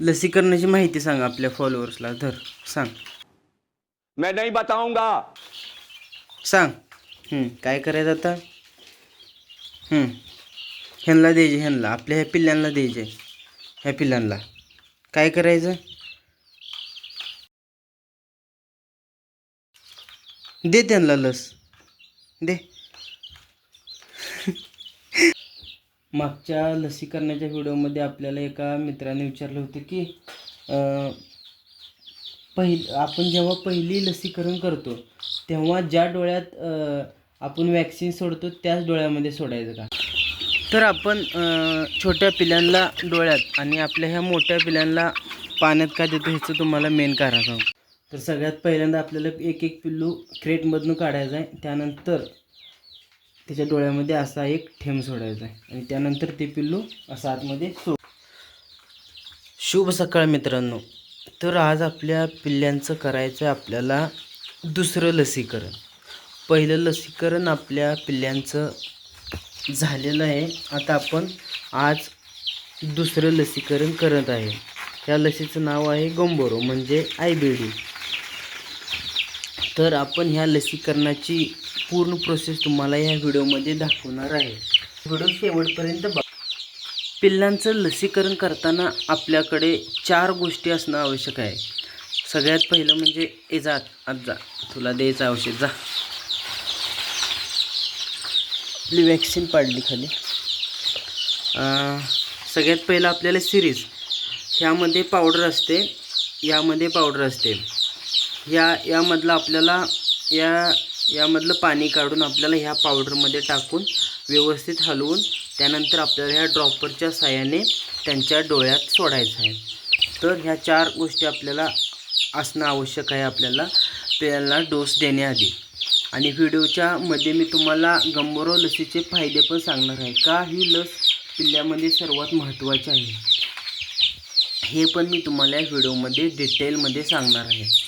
लसीकरणाची माहिती सांग आपल्या फॉलोअर्सला धर सांग. मैं नहीं बताऊंगा। सांग. काय करायचं आता? ह्यांना द्यायचे ह्यांना. आपल्या ह्या पिल्ल्यांना द्यायचे ह्या पिल्लांना काय करायचं? दे त्यांना लस. दे. मागच्या लसीकरणाच्या व्हिडिओमध्ये आपल्याला एका मित्राने विचारलं होतं की पहिल आपण जेव्हा पहिली लसीकरण करतो तेव्हा ज्या डोळ्यात आपण वॅक्सिन सोडतो त्याच डोळ्यामध्ये सोडायचं का? तर आपण छोट्या पिल्लांना डोळ्यात आणि आपल्या ह्या मोठ्या पिल्लांना पाण्यात का देतो ह्याचं तुम्हाला मेन कारण सांगतो तर सगळ्यात पहिल्यांदा आपल्याला एक एक पिल्लू क्रेटमधनं काढायचं आहे. त्यानंतर त्याच्या डोळ्यामध्ये असा एक ठेंब सोडायचा आहे. आणि त्यानंतर ते पिल्लू असा आतमध्ये सो शुभ सकाळ मित्रांनो. तर आज आपल्या पिल्ल्यांचं करायचं आहे आपल्याला दुसरं लसीकरण. पहिलं लसीकरण आपल्या पिल्ल्यांचं झालेलं आहे. आता आपण आज दुसरं लसीकरण करत आहे. या लसीचं नाव आहे गोंबोरो म्हणजे आय तर आपण ह्या लसीकरणाची पूर्ण प्रोसेस तुम्हाला या व्हिडिओमध्ये दाखवणार आहे. व्हिडिओ शेवटपर्यंत बघा. पिल्लांचं लसीकरण करताना आपल्याकडे चार गोष्टी असणं आवश्यक आहे. सगळ्यात पहिलं म्हणजे ए जा आज जा तुला द्यायचं औषध. जा. आपली वॅक्सिन पाडली खाली. सगळ्यात पहिलं आपल्याला सिरीज ह्यामध्ये पावडर असते यामध्ये पावडर असते. या यामधला आपल्याला या यामधलं पाणी काढून आपल्याला ह्या पावडरमध्ये टाकून व्यवस्थित हलवून त्यानंतर आपल्याला ह्या ड्रॉपरच्या साह्याने त्यांच्या डोळ्यात सोडायचं आहे. तर ह्या चार गोष्टी आपल्याला असणं आवश्यक आहे आपल्याला. त्याला डोस देण्याआधी. आणि व्हिडिओच्या मध्ये मी तुम्हाला गंभोरो लसीचे फायदे पण सांगणार आहे. का ही लस पिल्ल्यामध्ये सर्वात महत्त्वाची आहे? हे पण मी तुम्हाला या व्हिडिओमध्ये डिटेलमध्ये सांगणार आहे.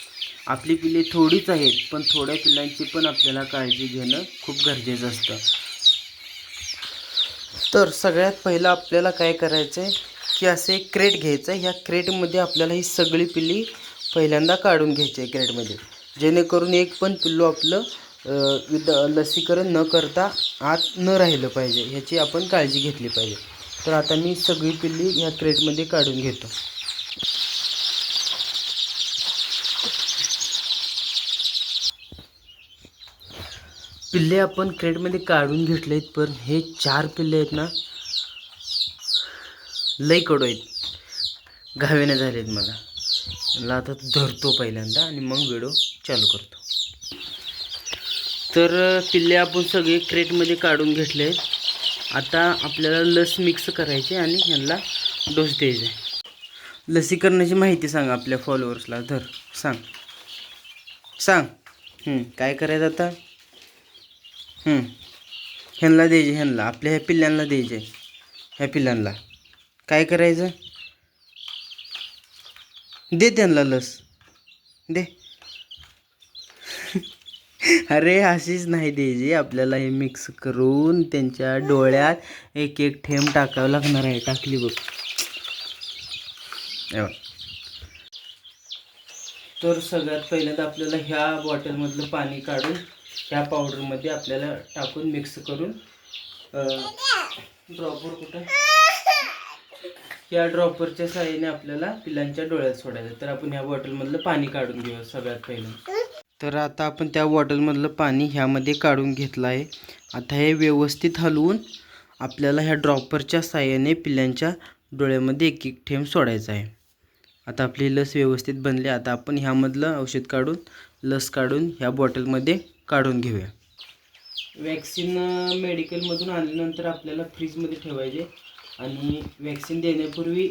आपली पिल्ले थोडीच आहेत पण थोड्या पिल्लांची पण आपल्याला काळजी घेणं खूप गरजेचं असतं. तर सगळ्यात पहिलं आपल्याला काय करायचं आहे की असं एक क्रेट घ्यायचं आहे. ह्या क्रेटमध्ये आपल्याला ही सगळी पिल्ली पहिल्यांदा काढून घ्यायची आहे क्रेटमध्ये. जेणेकरून एक पण पिल्लू आपलं विद लसीकरण न करता आत न राहिलं पाहिजे. ह्याची आपण काळजी घेतली पाहिजे. तर आता मी सगळी पिल्ली ह्या क्रेटमध्ये काढून घेतो. पिल्ले आपण क्रेटमध्ये काढून घेतले आहेत पण हे चार पिल्ले आहेत ना लई कडू आहेत. घावेने झाले आहेत मला. मला आता धरतो पहिल्यांदा आणि मग व्हिडिओ चालू करतो. तर पिल्ले आपण सगळे क्रेटमध्ये काढून घेतले आहेत आता आपल्याला लस मिक्स करायची आणि ह्यांना डोस द्यायचे लसीकरणाची माहिती सांग आपल्या फॉलोअर्सला धर सांग. सांग. काय करायचं आता? ह्यांना द्यायचे ह्यांना. आपल्या ह्या पिल्ल्यांना द्यायचे. ह्या पिल्ल्यांना. काय करायचं? दे त्यांना लस. दे. अरे अशीच नाही द्यायची. आपल्याला हे मिक्स करून त्यांच्या डोळ्यात एक एक थेंब टाकावं लागणार आहे. टाकली बघ. बघ. तर सगळ्यात पहिल्यांदा आपल्याला ह्या बॉटलमधलं पाणी काढून ह्या पावडरमध्ये आपल्याला टाकून मिक्स करून ड्रॉपर कुठं? या ड्रॉपरच्या सहाय्याने आपल्याला पिलांच्या डोळ्यात सोडायचं. तर आपण ह्या बॉटलमधलं पाणी काढून घेऊया सगळ्यात पहिलं. तर आता आपण त्या बॉटलमधलं पाणी ह्यामध्ये काढून घेतलं आहे. आता हे व्यवस्थित हलवून आपल्याला ह्या ड्रॉपरच्या साहाय्याने पिल्यांच्या डोळ्यामध्ये एक एक थेंब सोडायचा आहे. आता आपली लस व्यवस्थित बनली. आता आपण ह्यामधलं औषध काढून लस काढून ह्या बॉटलमध्ये काढून घेऊया. वॅक्सिन मेडिकलमधून आल्यानंतर आपल्याला फ्रीजमध्ये ठेवायचे आणि वॅक्सिन देण्यापूर्वी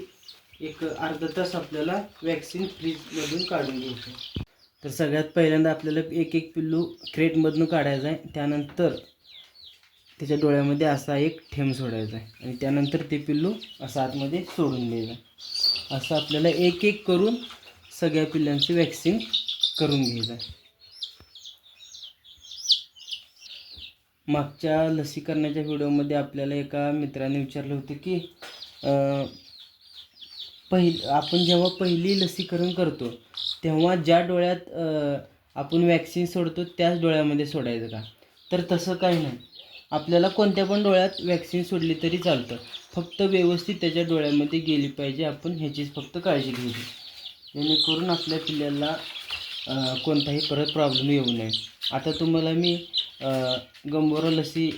एक अर्धा तास आपल्याला वॅक्सिन फ्रीजमधून काढून घ्यायचं. तर सगळ्यात पहिल्यांदा आपल्याला एक एक पिल्लू क्रेटमधून काढायचा आहे. त्यानंतर त्याच्या डोळ्यामध्ये असा एक ठेंब सोडायचा आहे आणि त्यानंतर ते पिल्लू असं आतमध्ये सोडून द्यायचं असं आपल्याला एक एक करून सगळ्या पिल्लांची वॅक्सिन करून घ्यायचं आहे. मागच्या लसीकरणाच्या व्हिडिओमध्ये आपल्याला एका मित्राने विचारलं होतं की पहि पहिल आपण जेव्हा पहिली लसीकरण करतो तेव्हा ज्या डोळ्यात आपण वॅक्सिन सोडतो त्याच डोळ्यामध्ये सोडायचं का? तर तसं काही नाही. आपल्याला कोणत्या पण डोळ्यात वॅक्सिन सोडली तरी चालतं. फक्त व्यवस्थित त्याच्या डोळ्यामध्ये गेली पाहिजे आपण ह्याचीच फक्त काळजी घ्यायची. जेणेकरून आपल्या पिल्ल्याला कोणताही परत प्रॉब्लेम येऊ नये. आता तुम्हाला मी गंभोरा लसी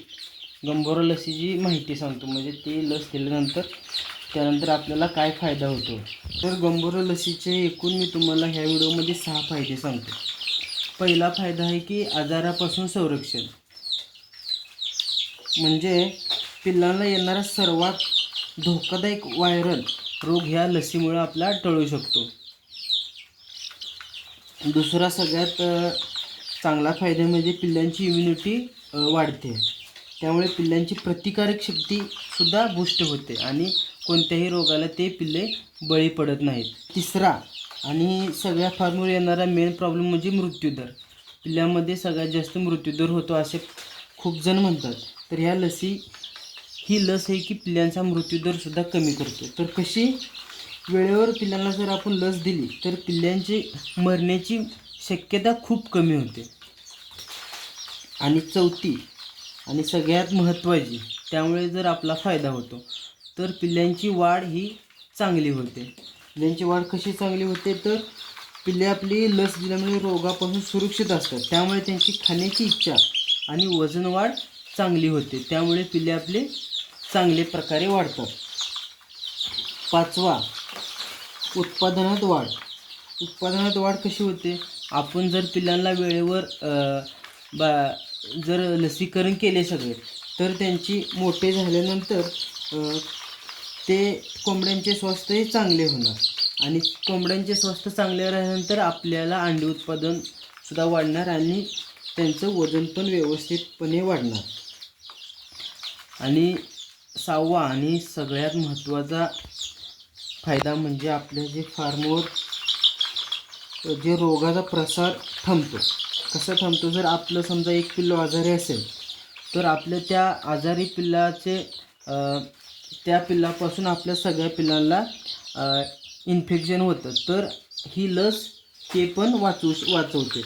गंभोरा लसीची माहिती सांगतो. म्हणजे ती लस दिल्यानंतर त्यानंतर आपल्याला काय फायदा होतो? तर गंभोरा लसीचे एकूण मी तुम्हाला ह्या व्हिडिओमध्ये सहा फायदे सांगतो. पहिला फायदा आहे की आजारापासून संरक्षण. म्हणजे पिल्लांना येणारा सर्वात धोकादायक व्हायरल रोग ह्या लसीमुळे आपला टळू शकतो. दुसरा सगळ्यात चांगला फायदा म्हणजे पिल्लांची इम्युनिटी वाढते. त्यामुळे पिल्लांची प्रतिकारक शक्तीसुद्धा बूस्ट होते आणि कोणत्याही रोगाला ते पिल्ले बळी पडत नाहीत. तिसरा आणि सगळ्या फार्मवर येणारा मेन प्रॉब्लेम म्हणजे मृत्यूदर. पिल्ल्यामध्ये सगळ्यात जास्त मृत्यूदर होतो असे खूप जण म्हणतात. तर ह्या लसी ही लस आहे की पिल्लांचा मृत्यूदरसुद्धा कमी करतो. तर कशी? वेळेवर पिल्लांना जर आपण लस दिली तर पिल्लांची मरण्याची शक्यता खूप कमी होते. आणि चौथी आणि सगळ्यात महत्त्वाची त्यामुळे जर आपला फायदा होतो तर पिल्लांची वाढ ही चांगली होते. पिल्ल्यांची वाढ कशी चांगली होते तर पिल्ले आपली लस दिल्यामुळे रोगापासून सुरक्षित असतात. त्यामुळे त्यांची खाण्याची इच्छा आणि वजन वाढ चांगली होते. त्यामुळे पिल्ले आपले चांगले प्रकारे वाढतात. पाचवा उत्पादनात वाढ. उत्पादनात वाढ कशी होते? आपण जर पिल्लांना वेळेवर बा जर लसीकरण केले सगळे तर त्यांची मोठे झाल्यानंतर ते कोंबड्यांचे स्वास्थ्यही चांगले होणार. आणि कोंबड्यांचे स्वास्थ्य चांगले राहिल्यानंतर आपल्याला अंडी उत्पादन सुद्धा वाढणार आणि त्यांचं वजन पण व्यवस्थितपणे वाढणार. आणि सहावा आणि सगळ्यात महत्त्वाचा फायदा म्हणजे आपल्या जे फार्मवर जे रोगाचा प्रसार थांबतो. कसा थांबतो? जर आपलं समजा एक पिल्लो आजारी असेल तर आपल्या त्या आजारी पिल्लाचे त्या पिल्लापासून आपल्या सगळ्या पिल्लांना इन्फेक्शन होतं. तर ही लस ते पण वाचवू वाचवते.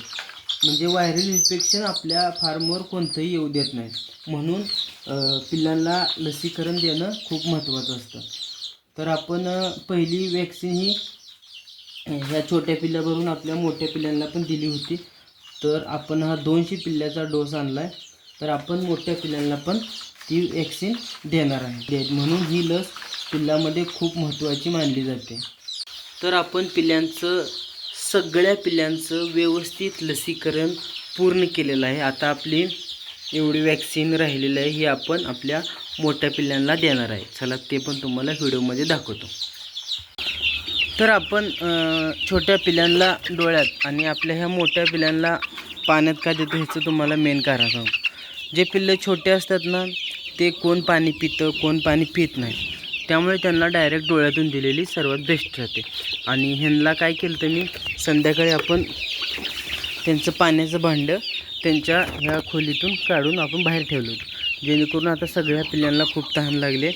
म्हणजे व्हायरल इन्फेक्शन आपल्या फार्मवर कोणतंही येऊ देत नाही. म्हणून पिल्लांना लसीकरण देणं खूप महत्त्वाचं असतं. तर आपण पहिली वॅक्सिन ही ह्या छोट्या पिल्ल्यावरून आपल्या मोठ्या पिल्ल्यांना पण दिली होती. तर आपण हा दोनशे पिल्ल्याचा डोस आणला आहे तर आपण मोठ्या पिल्ल्यांना पण ती वॅक्सिन देणार आहे. म्हणून ही लस पिल्लामध्ये खूप महत्त्वाची मानली जाते. तर आपण पिल्ल्यांचं सगळ्या पिल्ल्यांचं व्यवस्थित लसीकरण पूर्ण केलेलं आहे. आता आपली एवढी वॅक्सिन राहिलेली आहे ही आपण आपल्या मोठ्या पिल्ल्यांना देणार आहे. चला ते पण तुम्हाला व्हिडिओमध्ये दाखवतो. तर आपण छोट्या पिल्यांना डोळ्यात आणि आपल्या ह्या मोठ्या पिल्यांना पाण्यात का देतो ह्याचं तुम्हाला मेन कारण सांगतो जे पिल्लं छोटे असतात ना ते कोण पाणी पितं कोण पाणी पित नाही. त्यामुळे त्यांना डायरेक्ट डोळ्यातून दिलेली सर्वात बेस्ट राहते. आणि ह्यांना काय केलं तर मी संध्याकाळी आपण त्यांचं पाण्याचं भांडं त्यांच्या ह्या खोलीतून काढून आपण बाहेर ठेवलं होतं. जेणेकरून आता सगळ्या पिल्लांना खूप तहान लागले.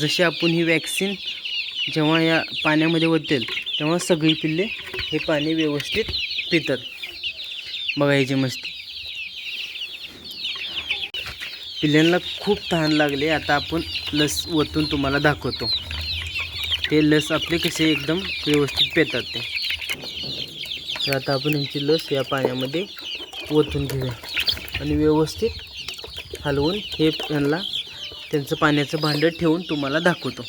जशी आपण ही वॅक्सिन जेव्हा या पाण्यामध्ये ओततील तेव्हा सगळी पिल्ले हे पाणी व्यवस्थित पितात. बघा याची मस्ती. पिल्ल्यांना खूप तहान लागले. आता आपण लस ओतून तुम्हाला दाखवतो. ते लस आपले कसे एकदम व्यवस्थित पेतात ते. तर आता आपण यांची लस या पाण्यामध्ये ओतून घेऊया. आणि व्यवस्थित हलवून हे यांना त्यांचं पाण्याचं भांडं ठेवून तुम्हाला दाखवतो.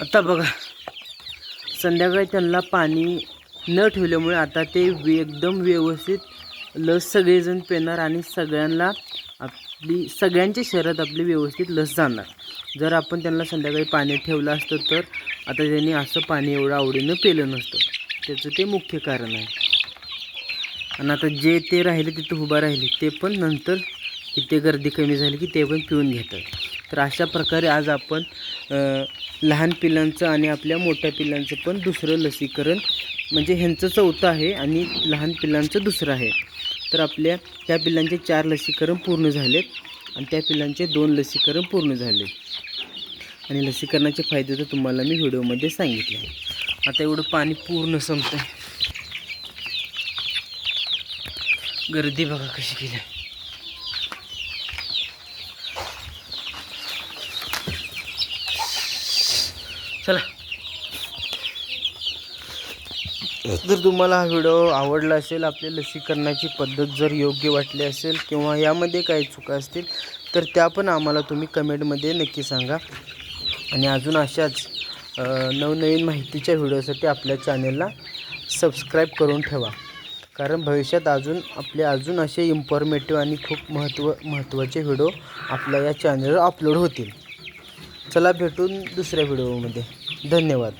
आता बघा संध्याकाळी त्यांना पाणी न ठेवल्यामुळे आता ते एकदम व्यवस्थित लस सगळेजण पेणार आणि सगळ्यांना आपली सगळ्यांच्या शरीरात आपली व्यवस्थित लस जाणार. जर आपण त्यांना संध्याकाळी पाणी ठेवलं असतं तर आता त्यांनी असं पाणी एवढं आवडीनं पेलं नसतं. त्याचं ते मुख्य कारण आहे. आणि आता जे ते राहिले तिथं उभा राहिले ते पण नंतर इथे गर्दी कमी झाली की ते पण पिऊन घेतात. तर अशा प्रकारे आज आपण लहान पिलांचं आणि आपल्या मोठ्या पिलांचं पण दुसरं लसीकरण. म्हणजे ह्यांचं चौथं आहे आणि लहान पिल्लांचं दुसरं आहे. तर आपल्या त्या पिल्लांचे चार लसीकरण पूर्ण झालेत आणि त्या पिलांचे दोन लसीकरण पूर्ण झाले. आणि लसीकरणाचे फायदे तर तुम्हाला मी व्हिडिओमध्ये सांगितले आता एवढं पाणी पूर्ण संपतं गर्दी बघा कशी केली. चला. जर तुम्हाला हा व्हिडिओ आवडला असेल आपली लसीकरणाची पद्धत जर योग्य वाटली असेल किंवा यामध्ये काही चुका असतील तर त्या पण आम्हाला तुम्ही कमेंटमध्ये नक्की सांगा. आणि अजून अशाच नवनवीन माहितीच्या व्हिडिओसाठी आपल्या चॅनेलला सबस्क्राईब करून ठेवा. कारण भविष्यात अजून आपले अजून असे इन्फॉर्मेटिव्ह आणि खूप महत्त्व महत्त्वाचे व्हिडिओ आपल्या या चॅनलवर अपलोड होतील. चला भेटून दुसऱ्या व्हिडिओमध्ये. धन्यवाद.